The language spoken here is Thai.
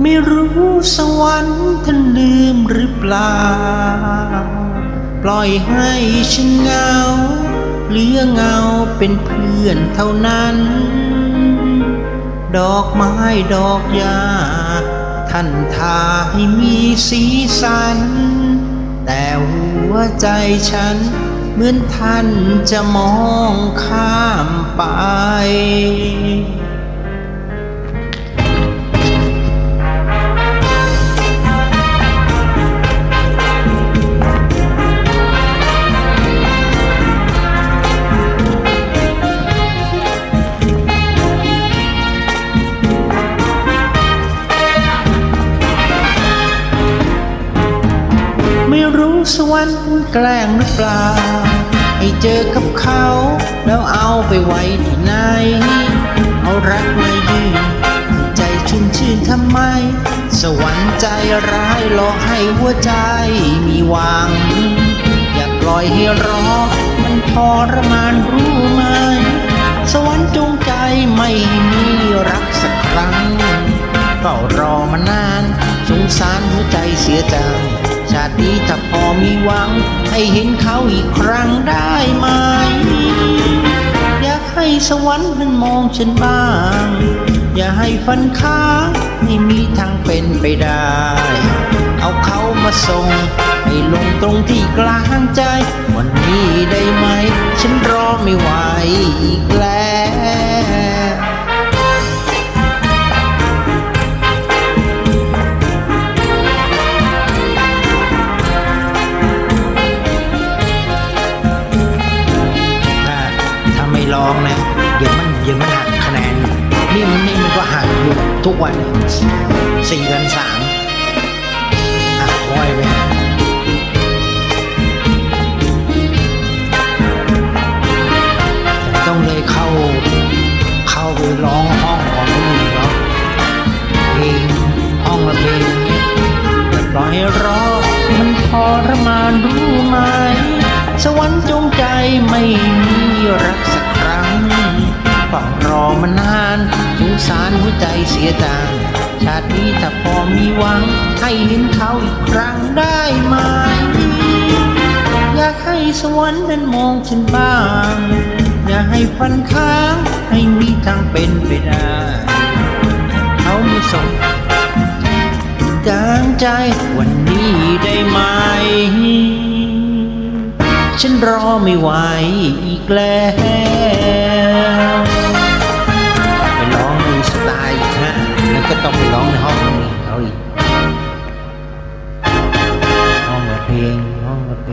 ไม่รู้สวรรค์ท่านลืมหรือเปล่า ปล่อยให้ฉันเหงาเหลือเงาเป็นเพื่อนเท่านั้น ดอกไม้ดอกหญ้าท่านทาให้มีสีสัน แต่หัวใจฉันเหมือนท่านจะมองข้ามไป สวรรค์แกล้งหรือเปล่า ให้เจอกับเขา แล้วเอาไปไว้ที่ไหน เอารักมายืนใจชุ่มชื่นทำไม สวรรค์ใจร้ายหลอกให้หัวใจมีหวัง อย่าปล่อยให้รอ มันทรมานรู้ไหม สวรรค์จงใจไม่มีรักสักครั้งเฝ้ารอมานาน สงสารหัวใจเสียจัง ถ้าพอมีหวัง ให้เห็นเขาอีกครั้งได้ไหม อยากให้สวรรค์นั้นมองฉันบ้าง อย่าให้ฟันค้างให้มีทางเป็นไปได้ เอาเขามาส่งให้ลงตรงที่กลางใจ วันนี้ได้ไหม ฉันรอไม่ไหวอีกแล้ว ทุกวันสี่กันสามหักค่อยไปต้องเลยเข้า เข้าไปร้องห้องของคนอื่นเนาะเพลงห้องละเพลงปล่อยให้รอมันทรมานรู้ไหม สวรรค์จงใจไม่มีรักสักครั้งียจังชาตินี้ถ้าพอมีหวัง ให้เห็นเขาอีกครั้งได้ไหม อยากให้สวรรค์นั้นมองฉันบ้าง อย่าให้ฟันค้างให้มีทางเป็นไปได้เขาไม่สนกลางใจวันนี้ได้ไหม ฉันรอไม่ไหวอีกแล้ว ห้องละเพ